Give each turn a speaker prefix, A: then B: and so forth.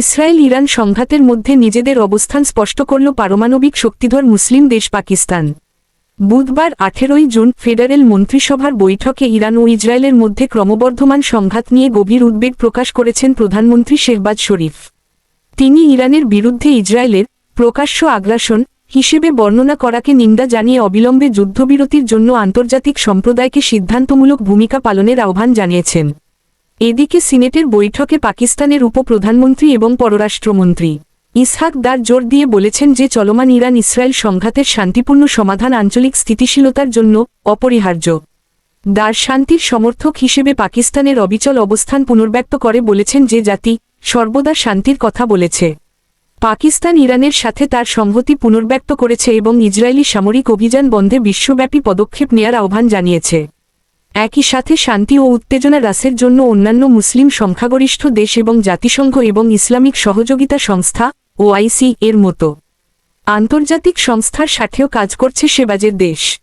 A: Israel Iran সংঘাতের মধ্যে নিজেদের অবস্থান স্পষ্ট করল পারমাণবিক শক্তিধর মুসলিম দেশ পাকিস্তান। বুধবার আঠেরোই জুন ফেডারেল মন্ত্রিসভার বৈঠকে ইরান ও ইসরায়েলের মধ্যে ক্রমবর্ধমান সংঘাত নিয়ে গভীর উদ্বেগ প্রকাশ করেছেন প্রধানমন্ত্রী শেহবাজ শরীফ। তিনি ইরানের বিরুদ্ধে ইসরায়েলের প্রকাশ্য আগ্রাসন হিসেবে বর্ণনা করাকে নিন্দা জানিয়ে অবিলম্বে যুদ্ধবিরতির জন্য আন্তর্জাতিক সম্প্রদায়কে সিদ্ধান্তমূলক ভূমিকা পালনের আহ্বান জানিয়েছেন। এদিকে সিনেটের বৈঠকে পাকিস্তানের উপপ্রধানমন্ত্রী এবং পররাষ্ট্রমন্ত্রী ইসহাক দার জোর দিয়ে বলেছেন যে চলমান ইরান ইসরায়েল সংঘাতের শান্তিপূর্ণ সমাধান আঞ্চলিক স্থিতিশীলতার জন্য অপরিহার্য। দার শান্তির সমর্থক হিসেবে পাকিস্তানের অবিচল অবস্থান পুনর্ব্যক্ত করে বলেছেন যে জাতি সর্বদা শান্তির কথা বলেছে। পাকিস্তান ইরানের সাথে তার সংহতি পুনর্ব্যক্ত করেছে এবং ইসরায়েলি সামরিক অভিযান বন্ধে বিশ্বব্যাপী পদক্ষেপ নেয়ার আহ্বান জানিয়েছে। একই সাথে শান্তি ও উত্তেজনা হ্রাসের জন্য অন্যান্য মুসলিম সংখ্যাগরিষ্ঠ দেশ এবং জাতিসংঘ এবং ইসলামিক সহযোগিতা সংস্থা, ওআইসি, এর মতো আন্তর্জাতিক সংস্থার সাথেও কাজ করছে সেবাজের দেশ।